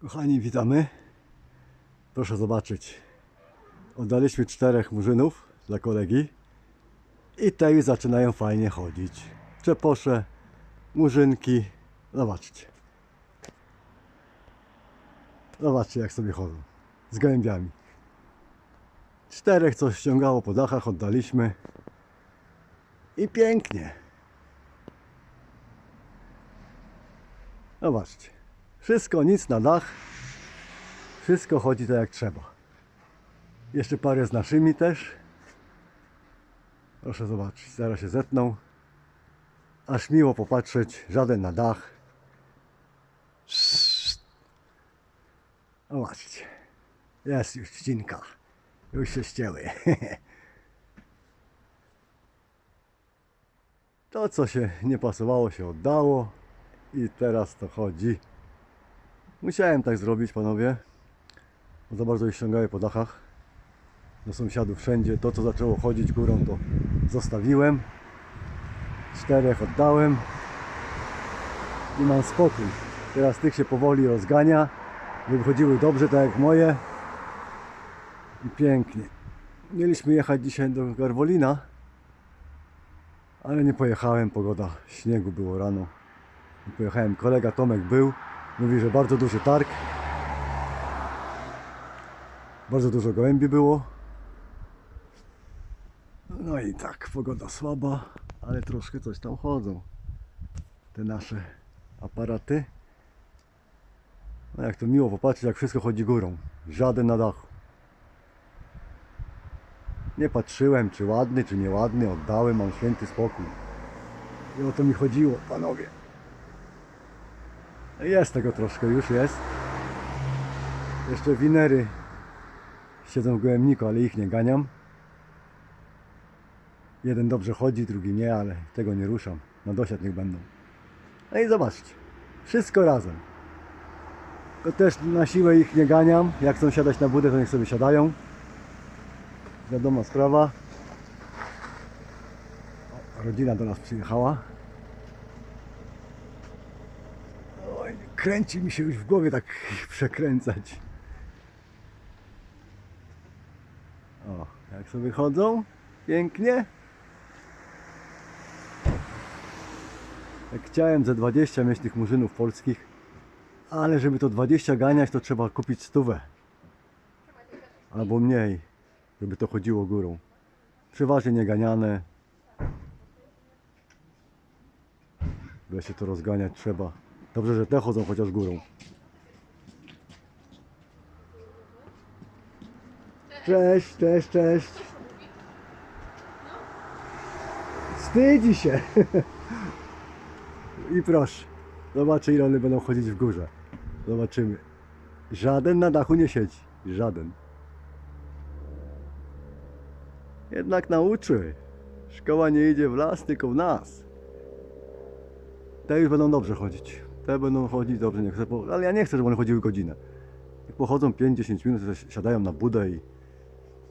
Kochani, witamy. Proszę zobaczyć. Oddaliśmy czterech murzynów dla kolegi i te już zaczynają fajnie chodzić. Czeposze, murzynki. Zobaczcie. Zobaczcie jak sobie chodzą. Z gołębiami. Czterech coś ściągało po dachach, oddaliśmy. I pięknie. Zobaczcie. Wszystko, nic na dach. Wszystko chodzi tak jak trzeba. Jeszcze parę z naszymi też. Proszę zobaczyć, zaraz się zetną. Aż miło popatrzeć, żaden na dach. Zobaczcie. Jest już ścinka. Już się ścięły. To co się nie pasowało się oddało i teraz to chodzi. Musiałem tak zrobić, panowie. Bo za bardzo ich ściągały po dachach. Do sąsiadów wszędzie. To, co zaczęło chodzić górą, to zostawiłem. Czterech oddałem. I mam spokój. Teraz tych się powoli rozgania. By wychodziły dobrze, tak jak moje. I pięknie. Mieliśmy jechać dzisiaj do Garwolina. Ale nie pojechałem, pogoda śniegu było rano. Nie pojechałem, kolega Tomek był. Mówi, że bardzo duży targ. Bardzo dużo gołębi było. No i tak, pogoda słaba, ale troszkę coś tam chodzą. Te nasze aparaty. No jak to miło popatrzeć, jak wszystko chodzi górą. Żaden na dachu. Nie patrzyłem, czy ładny, czy nieładny, oddałem, mam święty spokój. I o to mi chodziło, panowie. Jest tego troszkę, już jest. Jeszcze winery siedzą w gołębniku, ale ich nie ganiam. Jeden dobrze chodzi, drugi nie, ale tego nie ruszam. Na dosiad niech będą. No i zobaczcie, wszystko razem. To też na siłę ich nie ganiam. Jak chcą siadać na budę, to niech sobie siadają. Wiadoma sprawa. Rodzina do nas przyjechała. Kręci mi się już w głowie tak przekręcać. O, jak sobie chodzą? Pięknie. Jak chciałem ze 20 mieć tych murzynów polskich, ale żeby to 20 ganiać, to trzeba kupić stówę. Albo mniej, żeby to chodziło górą. Przeważnie nie ganiane. By się to rozganiać trzeba. Dobrze, że te chodzą chociaż górą. Cześć, cześć, cześć. Wstydzi się. I proszę. Zobaczę ile one będą chodzić w górze. Zobaczymy. Żaden na dachu nie siedzi. Żaden. Jednak nauczy. Szkoła nie idzie w las, tylko w nas. Te już będą dobrze chodzić. Te będą chodzić dobrze, nie chcę, ale ja nie chcę, żeby one chodziły godzinę. Jak pochodzą 5-10 minut, to si- siadają na budę i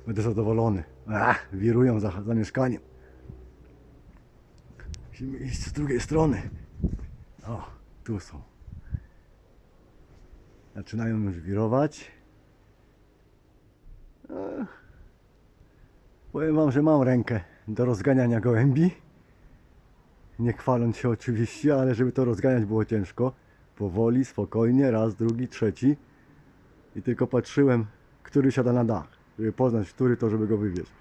będę zadowolony. Ach, wirują za, za mieszkaniem. Musimy iść z drugiej strony. O, tu są. Zaczynają już wirować. Ech. Powiem wam, że mam rękę do rozganiania gołębi. Nie chwaląc się oczywiście, ale żeby to rozganiać było ciężko. Powoli, spokojnie, raz, drugi, trzeci. I tylko patrzyłem, który siada na dach. Żeby poznać, który to, żeby go wywieźć.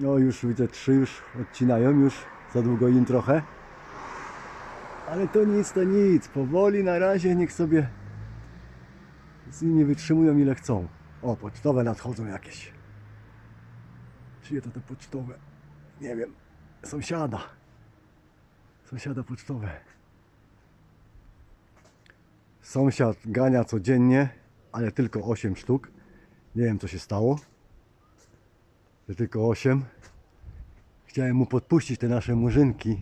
No już widzę, trzy już odcinają, już za długo im trochę. Ale to nic, to nic. Powoli na razie niech sobie z nimi wytrzymują ile chcą. O, pocztowe nadchodzą jakieś. Czyje to te pocztowe? Nie wiem. Sąsiada. Sąsiada pocztowe. Sąsiad gania codziennie, ale tylko 8 sztuk. Nie wiem co się stało. Że tylko 8. Chciałem mu podpuścić te nasze murzynki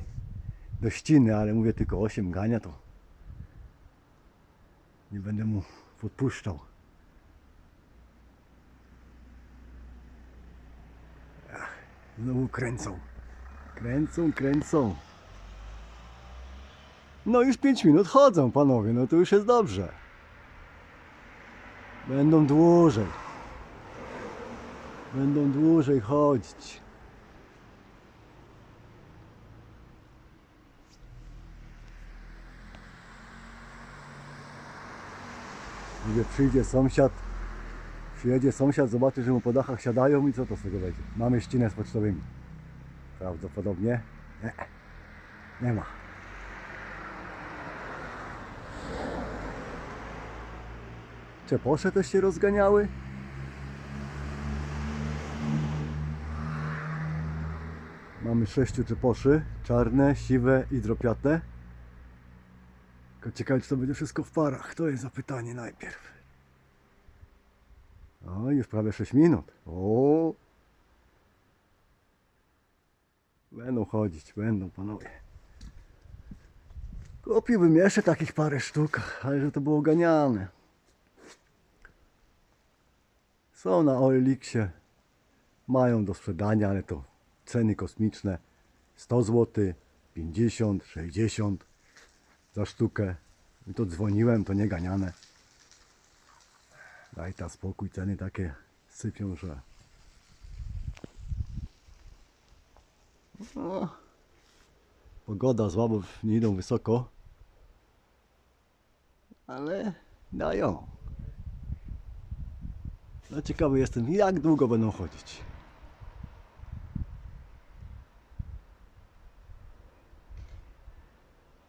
do ściny, ale mówię tylko 8 gania to nie będę mu podpuszczał. Znowu kręcą. Kręcą, kręcą. No już 5 minut chodzą, panowie, no to już jest dobrze. Będą dłużej. Będą dłużej chodzić. Gdzie przyjdzie sąsiad, przyjedzie sąsiad, zobaczy, że mu po dachach siadają i co to z tego będzie? Mamy ścinę z pocztowymi. Prawdopodobnie nie. Nie ma. Czeposze też się rozganiały. Mamy sześciu czeposzy, czarne, siwe i dropiate. Tylko ciekawe, czy to będzie wszystko w parach. To jest zapytanie najpierw. O, już prawie 6 minut. O! Będą chodzić, będą panowie. Kupiłbym jeszcze takich parę sztuk, ale żeby to było ganiane. Są na OLX-ie. Mają do sprzedania, ale to ceny kosmiczne. 100 zł, 50, 60 za sztukę. I to dzwoniłem, to nie ganiane. Daj ta spokój, ceny takie sypią, że... No, pogoda zła, bo nie idą wysoko. Ale dają. No ciekawy jestem, jak długo będą chodzić.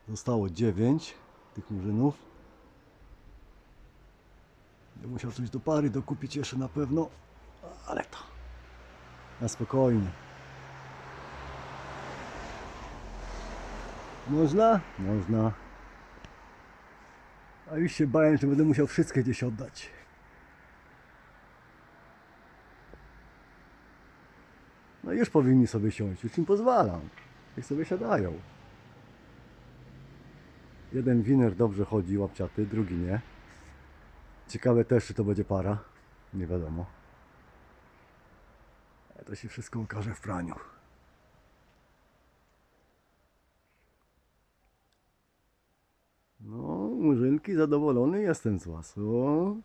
Zostało 9 tych murzynów. Będę musiał coś do pary dokupić jeszcze na pewno, ale to na spokojnie. Można? Można. A już się bałem, że będę musiał wszystkie gdzieś oddać. Już powinni sobie siąść, już im pozwalam. Niech sobie siadają. Jeden winer dobrze chodzi, łapciaty, drugi nie. Ciekawe też, czy to będzie para. Nie wiadomo. Ale to się wszystko okaże w praniu. No, murzynki, zadowolony jestem z was. O.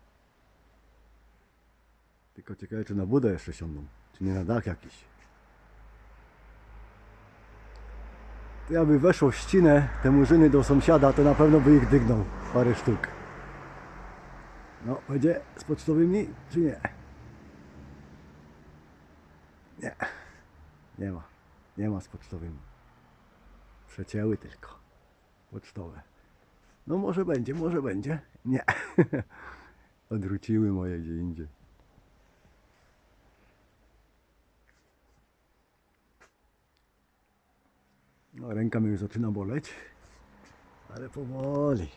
Tylko ciekawe, czy na budę jeszcze siądą. Czy nie na dach jakiś. Jakby weszło w ścinę te murzyny do sąsiada, to na pewno by ich dygnął parę sztuk. No, będzie z pocztowymi, czy nie? Nie. Nie ma. Nie ma z pocztowymi. Przecięły tylko. Pocztowe. No może będzie, może będzie. Nie. Odwróciły moje gdzie indziej. No, ręka już zaczyna boleć. Ale powoli.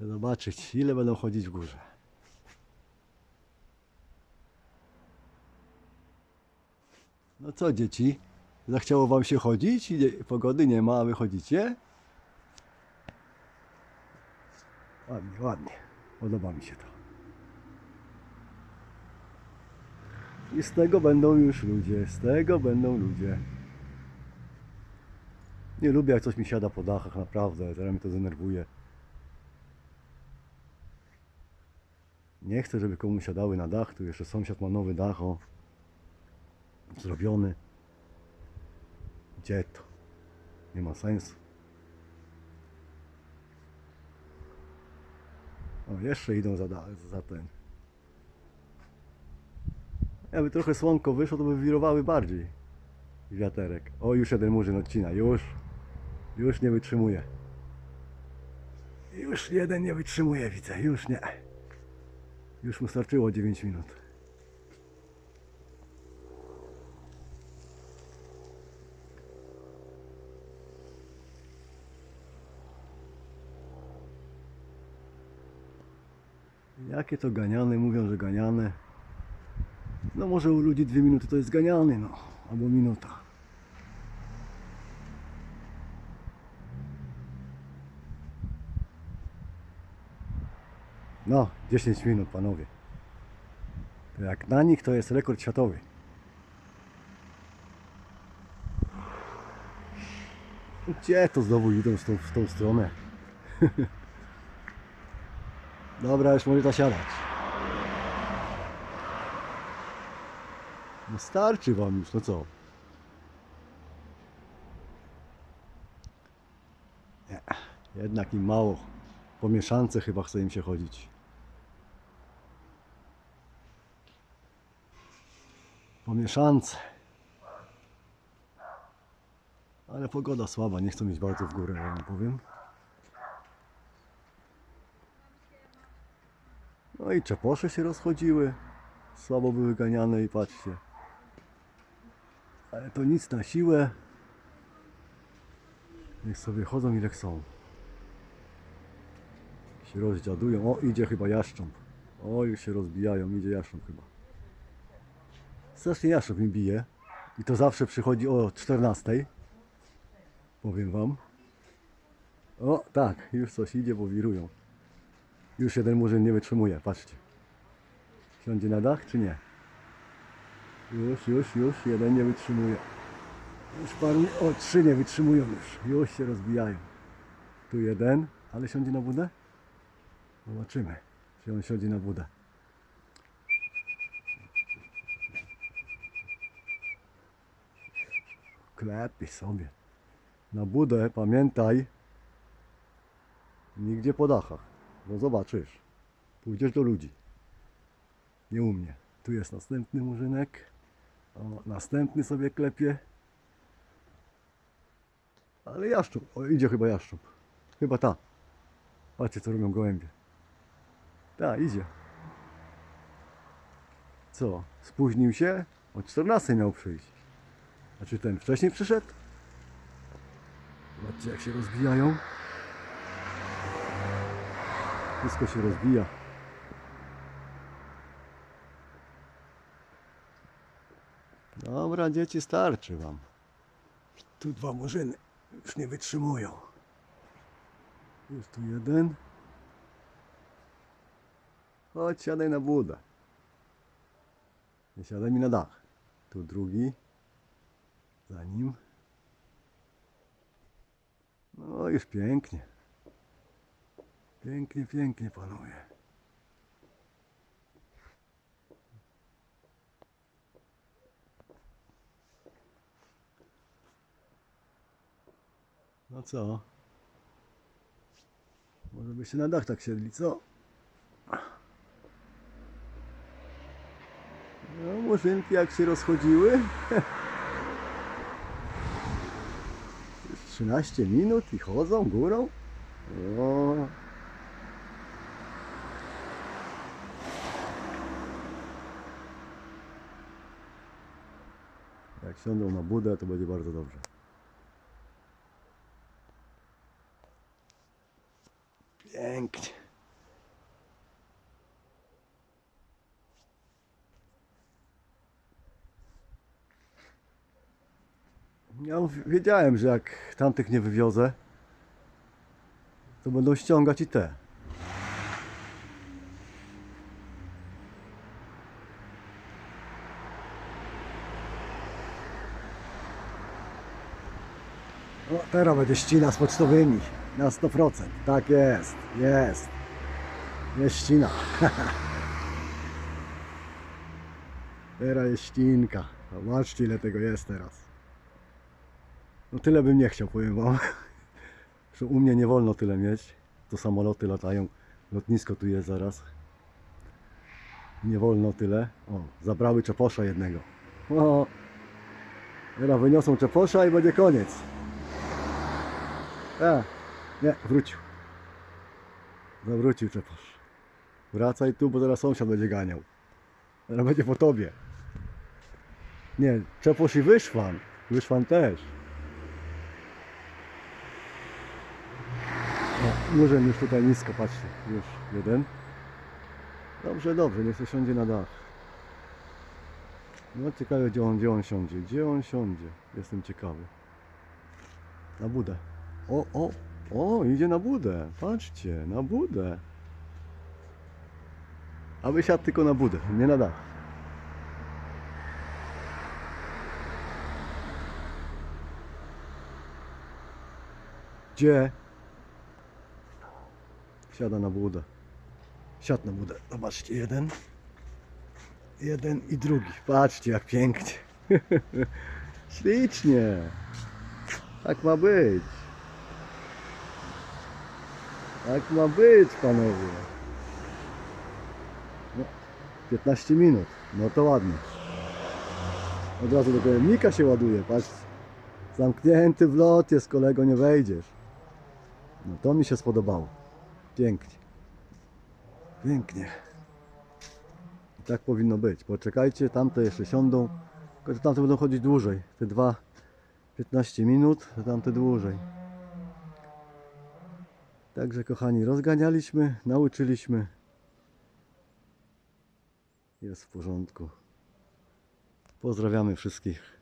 Zobaczyć, ile będą chodzić w górze. No co dzieci? Zachciało wam się chodzić? Pogody nie ma, a wy chodzicie? Ładnie, ładnie. Podoba mi się to. I z tego będą już ludzie, z tego będą ludzie. Nie lubię jak coś mi siada po dachach, naprawdę, teraz mnie to denerwuje. Nie chcę, żeby komuś siadały na dach, tu jeszcze sąsiad ma nowy dach, o. Zrobiony. Gdzie to? Nie ma sensu. O, jeszcze idą za, za ten. Jakby trochę słonko wyszło, to by wirowały bardziej. Wiaterek. O, już jeden murzyn odcina, już. Już nie wytrzymuje. Już jeden nie wytrzymuje, widzę, już nie. Już mu starczyło 9 minut. Jakie to ganiane, mówią, że ganiane. No może u ludzi dwie minuty to jest ganiany, no. Albo minuta. No, 10 minut, panowie. Jak na nich to jest rekord światowy. Gdzie to znowu idą w tą, w tą stronę? Dobra, już może zasiadać. No starczy wam już, no co? Nie, jednak im mało. Po mieszance chyba chce im się chodzić. Po mieszance. Ale pogoda słaba, nie chcą mieć bardzo w górę, ja wam powiem. No i czeposze się rozchodziły. Słabo były ganiane i patrzcie. Ale to nic na siłę. Niech sobie chodzą ile chcą. Się rozdziadują. O, idzie chyba jaszcząb. O, już się rozbijają. Idzie jaszcząb chyba. Strasznie jaszcząb mi bije. I to zawsze przychodzi o 14. Powiem wam. O, tak, już coś idzie, bo wirują. Już jeden murzyn nie wytrzymuje, patrzcie. Siądzie na dach, czy nie? Już, już, już, jeden nie wytrzymuje. Już paru, o, trzy nie wytrzymują już. Już się rozbijają. Tu jeden, ale siądzie na budę? Zobaczymy, czy on siądzie na budę. Klepie sobie. Na budę, pamiętaj, nigdzie po dachach. No zobaczysz. Pójdziesz do ludzi. Nie u mnie. Tu jest następny murzynek. O, następny sobie klepie. Ale jaszczur. O, idzie chyba jaszczur. Chyba ta. Patrzcie, co robią gołębie. Ta, idzie. Co? Spóźnił się? O 14 miał przyjść. A czy ten wcześniej przyszedł? Zobaczcie, jak się rozbijają. Wszystko się rozbija. Dobra, dzieci, starczy wam. Tu dwa murzyny już nie wytrzymują. Jest tu jeden. Chodź, siadaj na budę. Nie siadaj mi na dach. Tu drugi. Za nim. No już pięknie. Pięknie, pięknie panuje. No co? Może by się na dach tak siedli, co? No, murzynki jak się rozchodziły. Już 13 minut i chodzą górą. O. Jak siądą na budę, to będzie bardzo dobrze. Pięknie. Wiedziałem, że jak tamtych nie wywiozę, to będą ściągać i te. O, teraz będzie ścina z pocztowymi. Na 100%. Tak jest. Jest. Jest ścina. teraz jest ścinka. Zobaczcie ile tego jest teraz. No tyle bym nie chciał, powiem wam. Że u mnie nie wolno tyle mieć. To samoloty latają. Lotnisko tu jest zaraz. Nie wolno tyle. O, zabrały czeposza jednego. O, teraz wyniosą czeposza i będzie koniec. A, nie, wrócił. Zawrócił czeposz. Wracaj tu, bo teraz sąsiad będzie ganiał. Teraz będzie po tobie. Nie, czeposz i wyszwan. Wyszwan też. O, murzyn już tutaj nisko, patrzcie. Już jeden. Dobrze, dobrze, niech się siądzie na dach. No ciekawe gdzie on, gdzie on siądzie. Gdzie on siądzie? Jestem ciekawy. Na budę. O, o, o, idzie na budę. Patrzcie, na budę. Aby siadł tylko na budę, nie na dach. Gdzie? Siada na budę. Siad na budę. Zobaczcie, jeden. Jeden i drugi. Patrzcie, jak pięknie. Ślicznie. Tak ma być. Tak ma być, panowie. No, 15 minut. No to ładnie. Od razu do pojemnika się ładuje, patrz. Zamknięty wlot jest, kolego, nie wejdziesz. No to mi się spodobało. Pięknie. Pięknie. I tak powinno być. Poczekajcie, tamte jeszcze siądą. Tylko, że tamte będą chodzić dłużej. Te dwa 15 minut, a tamte dłużej. Także kochani, rozganialiśmy, nauczyliśmy. Jest w porządku. Pozdrawiamy wszystkich